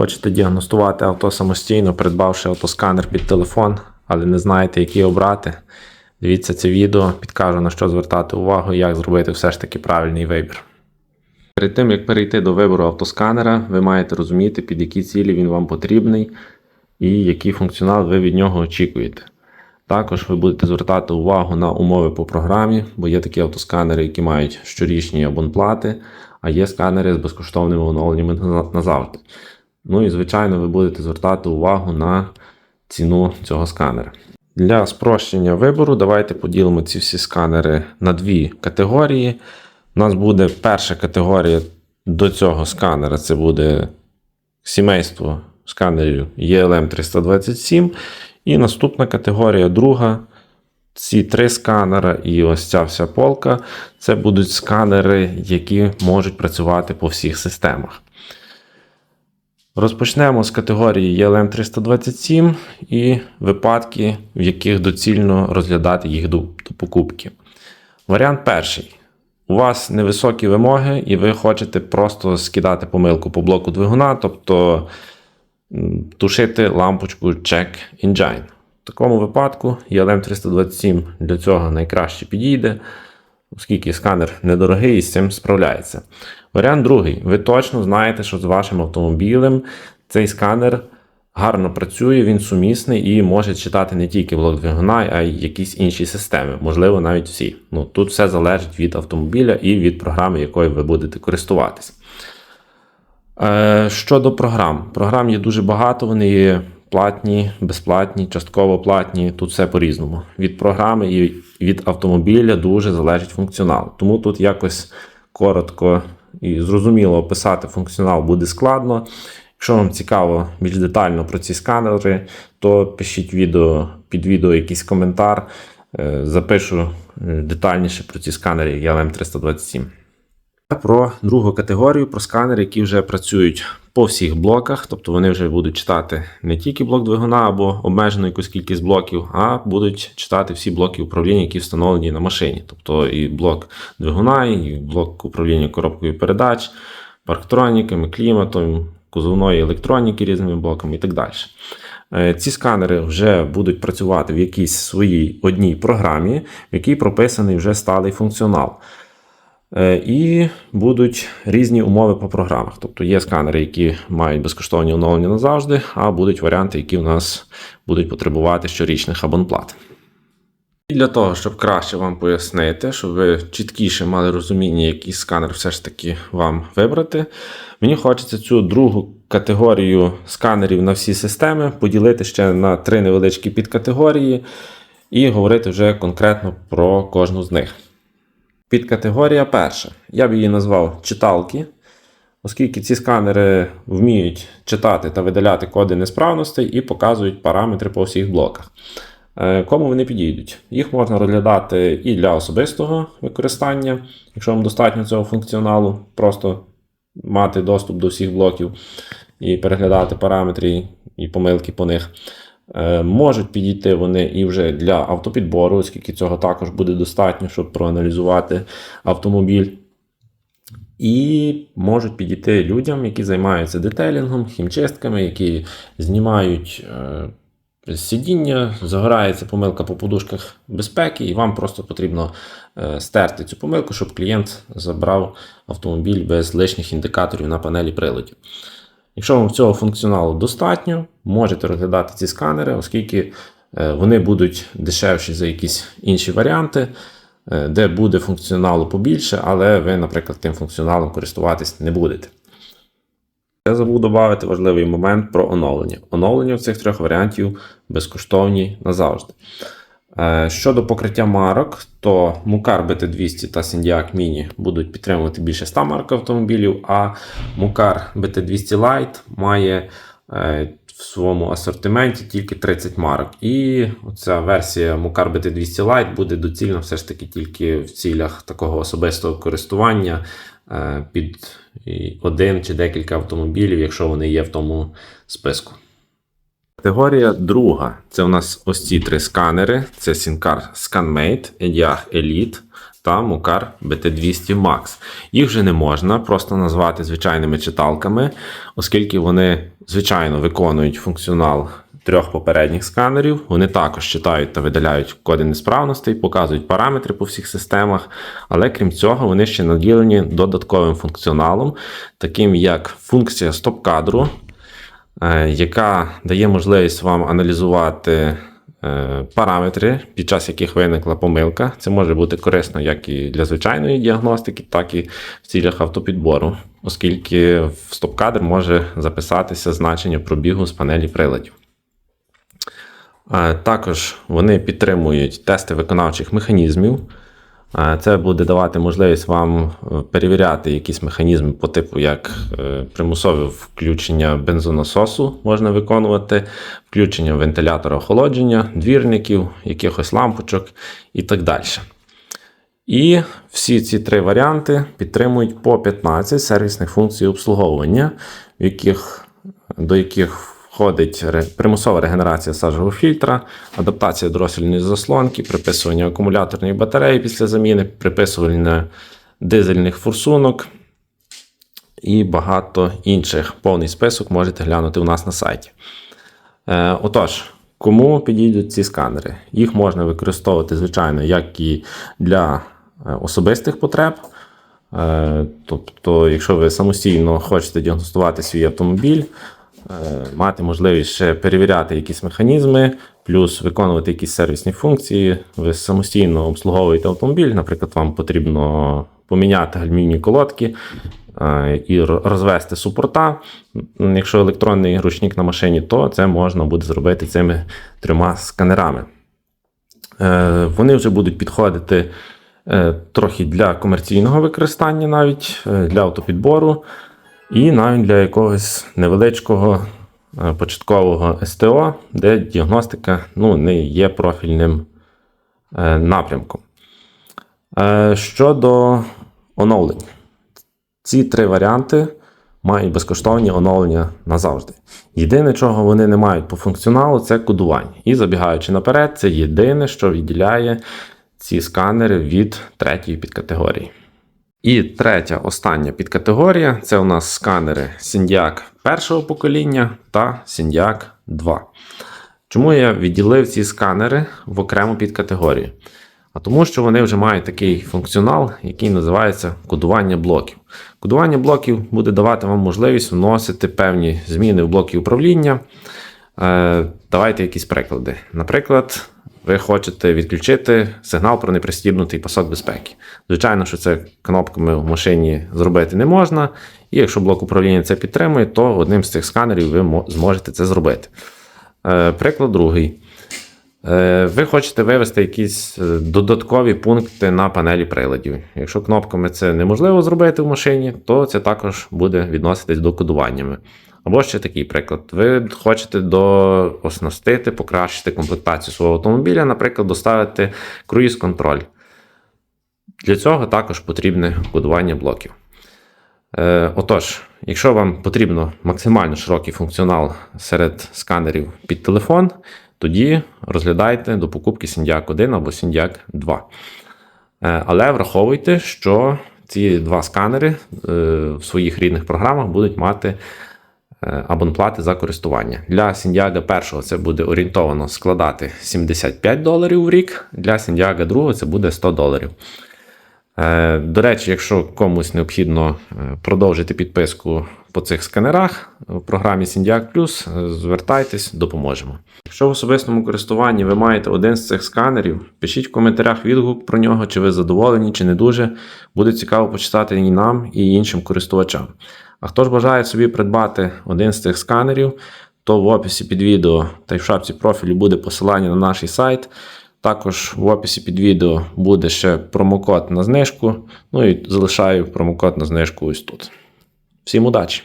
Хочете діагностувати авто самостійно, придбавши автосканер під телефон, але не знаєте, який обрати. Дивіться це відео, підкажу на що звертати увагу і як зробити все ж таки правильний вибір. Перед тим як перейти до вибору автосканера, ви маєте розуміти, під які цілі він вам потрібний і який функціонал ви від нього очікуєте. Також ви будете звертати увагу на умови по програмі, бо є такі автосканери, які мають щорічні абонплати, а є сканери з безкоштовними оновленнями назавжди. Ну і, звичайно, ви будете звертати увагу на ціну цього сканера. Для спрощення вибору давайте поділимо ці всі сканери на дві категорії. У нас буде перша категорія до цього сканера це буде сімейство сканерів ELM 327. І наступна категорія, друга. Ці три сканера і ось ця вся полка це будуть сканери, які можуть працювати по всіх системах. Розпочнемо з категорії ELM 327 і випадки, в яких доцільно розглядати їх до, покупки. Варіант перший. У вас невисокі вимоги, і ви хочете просто скидати помилку по блоку двигуна, тобто тушити лампочку Check Engine. В такому випадку ELM 327 для цього найкраще підійде, оскільки сканер недорогий і з цим справляється. Варіант другий. Ви точно знаєте, що з вашим автомобілем цей сканер гарно працює, він сумісний і може читати не тільки блок двигуна, а й якісь інші системи, можливо, навіть всі. Ну, тут все залежить від автомобіля і від програми, якою ви будете користуватися. Е, Щодо програм, програм є дуже багато, вони є платні, безплатні, частково платні. Тут все по-різному. Від програми і від автомобіля дуже залежить функціонал. Тому тут якось коротко і зрозуміло описати функціонал буде складно. Якщо вам цікаво більш детально про ці сканери, то пишіть відео під відео якийсь коментар. е, Запишу е, детальніше про ці сканери ELM 327. Про другу категорію, про сканери, які вже працюють по всіх блоках, тобто вони вже будуть читати не тільки блок двигуна або обмежену якусь кількість блоків, а будуть читати всі блоки управління, які встановлені на машині. Тобто і блок двигуна, і блок управління коробкою передач, парктроніками, кліматом, кузовної електроніки різними блоками і так далі. Е, Ці сканери вже будуть працювати в якійсь своїй одній програмі, в якій прописаний вже сталий функціонал. Е, І будуть різні умови по програмах. Тобто є сканери, які мають безкоштовні оновлення назавжди, а будуть варіанти, які в нас будуть потребувати щорічних абонплат. І для того, щоб краще вам пояснити, щоб ви чіткіше мали розуміння, який сканер все ж таки вам вибрати, мені хочеться цю другу категорію сканерів на всі системи поділити ще на три невеличкі підкатегорії і говорити вже конкретно про кожну з них. Підкатегорія перша. Я б її назвав читалки, оскільки ці сканери вміють читати та видаляти коди несправностей і показують параметри по всіх блоках. Е, Кому вони підійдуть? Їх можна розглядати і для особистого використання, якщо вам достатньо цього функціоналу, просто мати доступ до всіх блоків і переглядати параметри і помилки по них. Е, Можуть підійти вони і вже для автопідбору, оскільки цього також буде достатньо, щоб проаналізувати автомобіль. І можуть підійти людям, які займаються детейлінгом, хімчистками, які знімають е, сидіння, загорається помилка по подушках безпеки, і вам просто потрібно е, стерти цю помилку, щоб клієнт забрав автомобіль без лишніх індикаторів на панелі приладів. Якщо вам цього функціоналу достатньо, можете розглядати ці сканери, оскільки е, вони будуть дешевші за якісь інші варіанти, е, де буде функціоналу побільше, але ви, наприклад, тим функціоналом користуватись не будете. Я забув додати важливий момент про оновлення. Оновлення в цих трьох варіантів безкоштовні назавжди. Е, Щодо покриття марок, то Мукар BT200 та Syndiac Mini будуть підтримувати більше 100 марок автомобілів, а Мукар BT200 Lite має е, в своєму асортименті тільки 30 марок. І ця версія Мукар BT200 Lite буде доцільна все ж таки тільки в цілях такого особистого користування е, під один чи декілька автомобілів, якщо вони є в тому списку. Категорія друга. Це у нас ось ці три сканери: це Syncar ScanMate, EDIAG Elite та Mukar BT200 Max. Їх вже не можна просто назвати звичайними читалками, оскільки вони, звичайно, виконують функціонал трьох попередніх сканерів. Вони також читають та видаляють коди несправностей, показують параметри по всіх системах, але крім цього, вони ще наділені додатковим функціоналом, таким як функція стоп-кадру, яка дає можливість вам аналізувати е, параметри, під час яких виникла помилка. Це може бути корисно як і для звичайної діагностики, так і в цілях автопідбору, оскільки в стоп-кадр може записатися значення пробігу з панелі приладів. Е, Також вони підтримують тести виконавчих механізмів. Е, Це буде давати можливість вам е, перевіряти якісь механізми по типу, як е, примусове включення бензонасосу можна виконувати, включення вентилятора охолодження, двірників, якихось лампочок і так далі. І всі ці три варіанти підтримують по 15 сервісних функцій обслуговування, в яких, до яких входить примусова регенерація сажового фільтра, адаптація дроссельної заслонки, приписування акумуляторної батареї після заміни, приписування дизельних форсунок і багато інших. Повний список можете глянути у нас на сайті. Е, Отож, кому підійдуть ці сканери? Їх можна використовувати, звичайно, як і для е, особистих потреб. Е, Тобто, якщо ви самостійно хочете діагностувати свій автомобіль, мати можливість ще перевіряти якісь механізми, плюс виконувати якісь сервісні функції, ви самостійно обслуговуєте автомобіль, наприклад, вам потрібно поміняти гальмівні колодки е, і розвести супорта. Якщо електронний ручник на машині, то це можна буде зробити цими трьома сканерами. Е, Вони вже будуть підходити е, трохи для комерційного використання, навіть е, для автопідбору, і навіть для якогось невеличкого е, початкового СТО, де діагностика ну, не є профільним е, напрямком. Е, Щодо оновлень, ці три варіанти мають безкоштовні оновлення назавжди. Єдине, чого вони не мають по функціоналу, це кодування. І забігаючи наперед, це єдине, що відділяє ці сканери від третьої підкатегорії. І третя, остання підкатегорія це у нас сканери Syndiac першого покоління та Syndiac 2. Чому я відділив ці сканери в окрему підкатегорію? А тому, що вони вже мають такий функціонал, який називається кодування блоків. Кодування блоків буде давати вам можливість вносити певні зміни в блоки управління. Е, Давайте якісь приклади. Наприклад, ви хочете відключити сигнал про непристібнутий пасок безпеки. Звичайно, що це кнопками в машині зробити не можна, і якщо блок управління це підтримує, то одним з цих сканерів ви зможете це зробити. Е, Приклад другий. Е, Ви хочете вивести якісь е, додаткові пункти на панелі приладів. Якщо кнопками це неможливо зробити в машині, то це також буде відноситись до кодуваннями. Або ще такий приклад. Ви хочете до оснастити, покращити комплектацію свого автомобіля, наприклад, доставити круїз-контроль. Для цього також потрібне кодування блоків. Е, отож, якщо вам потрібно максимально широкий функціонал серед сканерів під телефон, тоді розглядайте до покупки Syndiac 1 або Syndiac 2. Е, але враховуйте, що ці два сканери е, в своїх рідних програмах будуть мати абонплати за користування. Для Сіндіага першого це буде орієнтовано складати 75 доларів в рік, для Сіндіага другого це буде 100 доларів. Е, До речі, якщо комусь необхідно е, продовжити підписку по цих сканерах в програмі Syndiac Plus, е, звертайтесь, допоможемо. Якщо в особистому користуванні ви маєте один з цих сканерів, пишіть в коментарях відгук про нього, чи ви задоволені, чи не дуже. Буде цікаво почитати і нам, і іншим користувачам. А хто ж бажає собі придбати один з цих сканерів, то в описі під відео та й в шапці профілю буде посилання на наш сайт. Також в описі під відео буде ще промокод на знижку. Ну і залишаю промокод на знижку ось тут. Всім удачі!